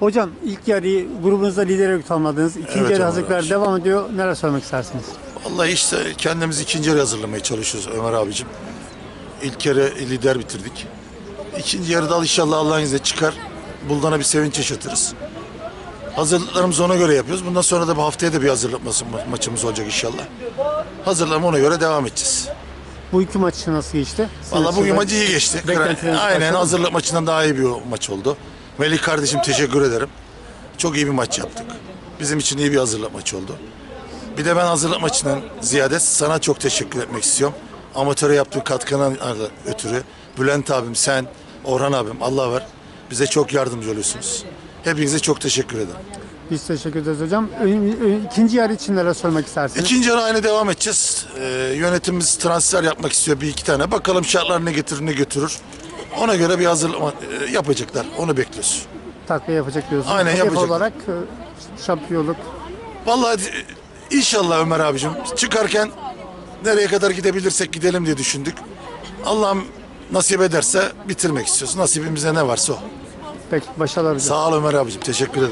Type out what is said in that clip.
Hocam ilk yarıyı grubunuzda lider olarak tamamladınız. İkinci Evet, yarı hazırlıklar abi. devam ediyor. Neler söylemek istersiniz? Vallahi işte kendimizi ikinci yarı hazırlamaya çalışıyoruz Ömer abicim. İlk yarı lider bitirdik. İkinci yarıda inşallah Allah'ın izniyle çıkar. Buldan'a bir sevinç yaşatırız. Hazırlıklarımızı ona göre yapıyoruz. Bundan sonra da bu haftaya da bir hazırlık ma- ma- maçımız olacak inşallah. Hazırlığımı ona göre devam edeceğiz. Bu iki maç nasıl geçti? Vallahi bugün maç iyi geçti. Aynen hazırlık maçından daha iyi bir maç oldu. Melih kardeşim teşekkür ederim. Çok iyi bir maç yaptık. Bizim için iyi bir hazırlık maçı oldu. Bir de ben hazırlık maçından ziyade sana çok teşekkür etmek istiyorum. Amatöre yaptığın katkından ötürü. Bülent abim, sen, Orhan abim, Allah var. Bize çok yardımcı oluyorsunuz. Hepinize çok teşekkür ederim. Biz teşekkür ederiz hocam. İkinci yarı için neler söylemek istersiniz? İkinci yarı aynı devam edeceğiz. Ee, yönetimimiz transfer yapmak istiyor bir iki tane. Bakalım şartlar ne getirir ne götürür. Ona göre bir hazırlık e, yapacaklar. Onu bekliyoruz. Takviye yapacak diyorsunuz. Aynen, Hedef yapacak. olarak e, şampiyonluk. Vallahi e, inşallah Ömer abicim çıkarken nereye kadar gidebilirsek gidelim diye düşündük. Allah'ım nasip ederse bitirmek istiyoruz. Nasibimize ne varsa o. Peki başarılar hocam. Sağ ol Ömer abicim. Teşekkür ederim.